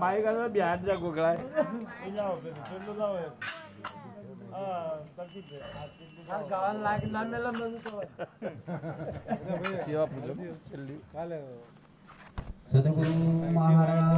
Mike આવે બિહાર જા ગોગળાય સદગુરુ મહારાજ